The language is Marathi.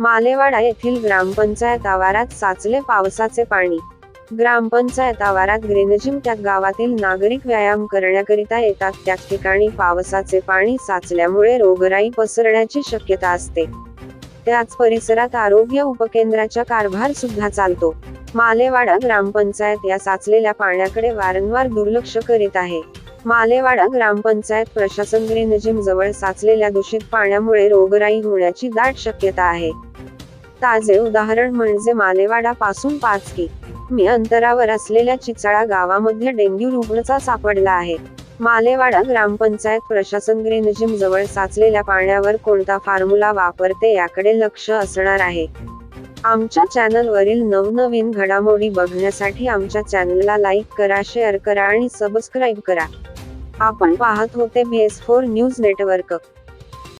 मालेवाडा येथील ग्रामपंचायत आवारात साचले पावसाचे पाणी. ग्रामपंचायत आवारात ग्रेनजिम त्या गावातील नागरिक व्यायाम करण्याकरिता येतात. त्या ठिकाणी पावसाचे पाणी साचल्यामुळे रोगराई पसरण्याची शक्यता असते. त्याच परिसरात आरोग्य उपकेंद्राचा कारभार सुद्धा चालतो. मालेवाडा ग्रामपंचायत या साचलेल्या पाण्याकडे वारंवार दुर्लक्ष करीत आहे. मालेवाडा ग्रामपंचायत प्रशासन ग्रेनजिम जवळ साचलेल्या दूषित पाण्यामुळे रोगराई होण्याची दाट शक्यता आहे. ताजे उदाहरण म्हणजे मालेवाडा पासून पाच कि मी अंतरावर असलेल्या चिचाळा गावामध्ये डेंग्यू रुग्णचा सापडला आहे. मालेवाडा ग्रामपंचायत प्रशासन ग्रेनजिम जवळ साचलेल्या पाण्यावर कोणता फॉर्म्युला वापरते याकडे लक्ष असणार आहे. आमच्या चॅनलवरील नवनवीन घडामोडी बघण्यासाठी आमच्या चॅनलला लाईक करा शेअर करा आणि सबस्क्राईब करा. आपण पाहत होते बेस फोर न्यूज नेटवर्क.